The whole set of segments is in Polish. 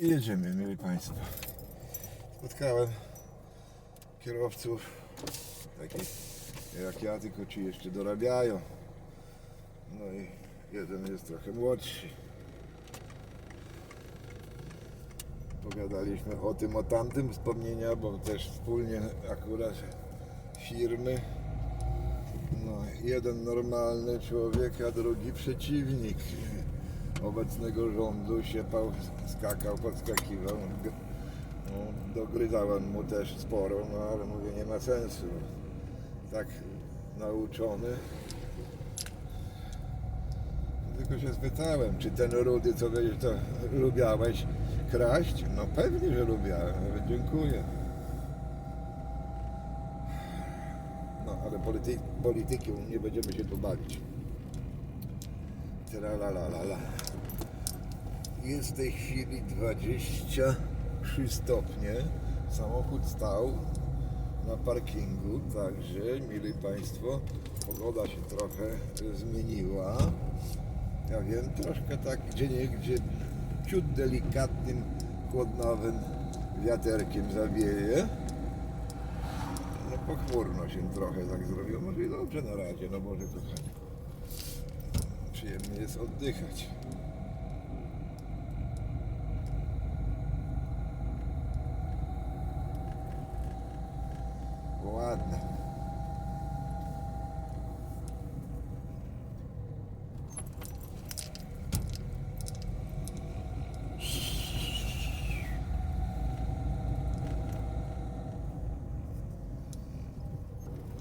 I jedziemy, mieli Państwo. Spotkałem kierowców takich jak ja, tylko ci jeszcze dorabiają. No i jeden jest trochę młodszy. Pogadaliśmy o tym, o tamtym wspomnienia, bo też wspólnie akurat firmy. No, jeden normalny człowiek, a drugi przeciwnik obecnego rządu siepał, skakał, podskakiwał. No, dogryzałem mu też sporo, no ale mówię, nie ma sensu. Tak nauczony. Tylko się spytałem, czy ten rudy, co będziesz to lubiałeś kraść? No pewnie, że lubiałem. Mówię, dziękuję. No, ale polity, polityki nie będziemy się tu bawić. Tralalalala. Jest w tej chwili 23 stopnie. Samochód stał na parkingu, także, mili Państwo, pogoda się trochę zmieniła. Ja wiem, troszkę tak gdzie nie gdzie ciut delikatnym, chłodnowym wiaterkiem zawieje. No pochmurno się trochę tak zrobiło. Może i dobrze na razie, no Boże kochanie. Przyjemnie jest oddychać. Ładne.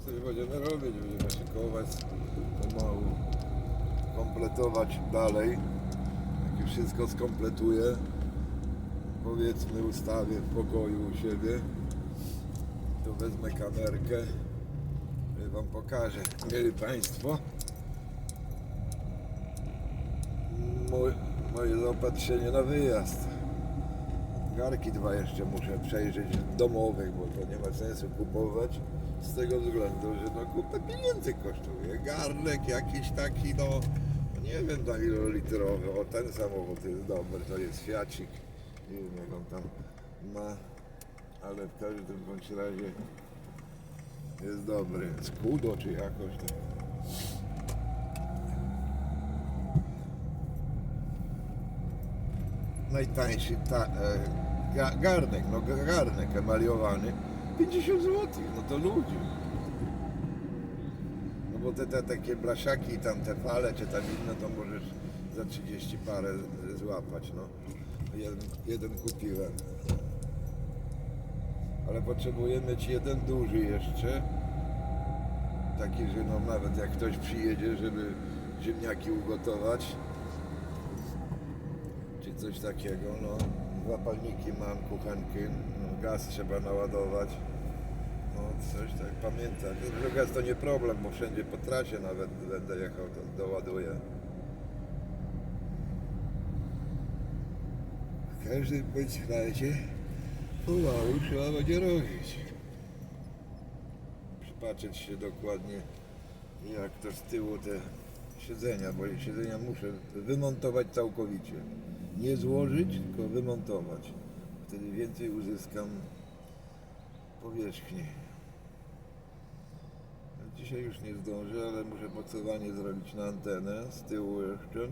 Coś będziemy robić, będziemy szykować pomału, kompletować dalej. Jak już wszystko skompletuję, powiedzmy ustawię w pokoju u siebie, to wezmę kamerkę i Wam pokażę. Mieli Państwo moje zaopatrzenie na wyjazd. Garki dwa jeszcze muszę przejrzeć domowych, bo to nie ma sensu kupować z tego względu, że no kupę pieniędzy kosztuje. Garnek jakiś taki, no nie wiem na ilolitrowy, o ten samochód jest dobry, to jest Fiacik, nie wiem jak on tam ma, ale w każdym bądź razie jest dobry. Skudo czy jakoś tak. najtańszy ta, e, ga, garnek, no ga- garnek emaliowany 50 zł, no to ludzie. Bo te, te takie blaszaki i tam te fale czy tam inne to możesz za 30 parę złapać, no. Jeden, jeden kupiłem. Ale potrzebujemy mieć jeden duży jeszcze. Taki, że no nawet jak ktoś przyjedzie, żeby ziemniaki ugotować, czy coś takiego, no dwa palniki mam, kuchenki, no, gaz trzeba naładować, coś tak pamiętam, że gaz to nie problem, bo wszędzie po trasie nawet będę jechał, to doładuję. W każdym bądź razie pomału trzeba będzie robić. Przypatrzeć się dokładnie jak to z tyłu te siedzenia, bo siedzenia muszę wymontować całkowicie. Nie złożyć, tylko wymontować. Wtedy więcej uzyskam powierzchni. Dzisiaj już nie zdążę, ale muszę mocowanie zrobić na antenę z tyłu jeszcze.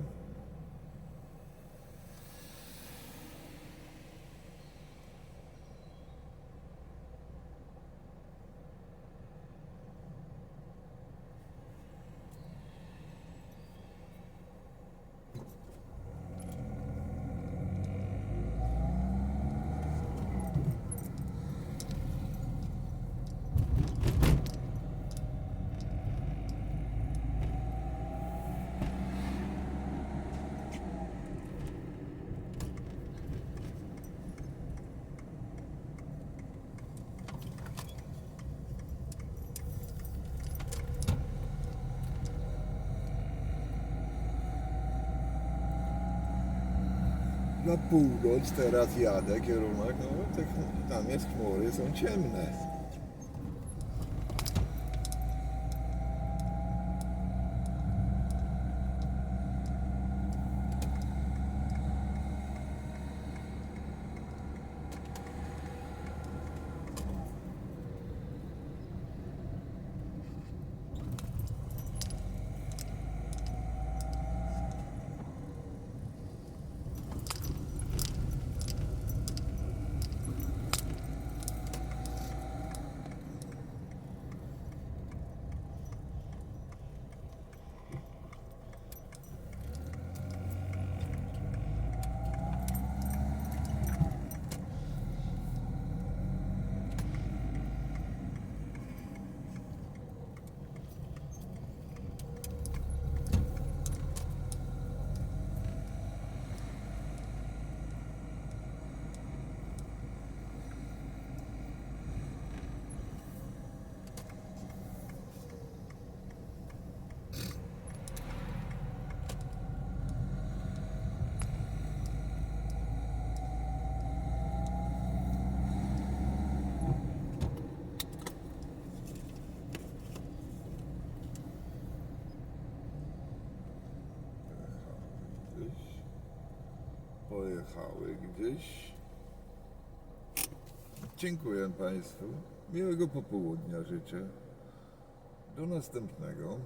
Na północ teraz jadę kierunek, no ch- tam jest chmury, są ciemne. Pojechały gdzieś. Dziękuję Państwu. Miłego popołudnia życzę. Do następnego.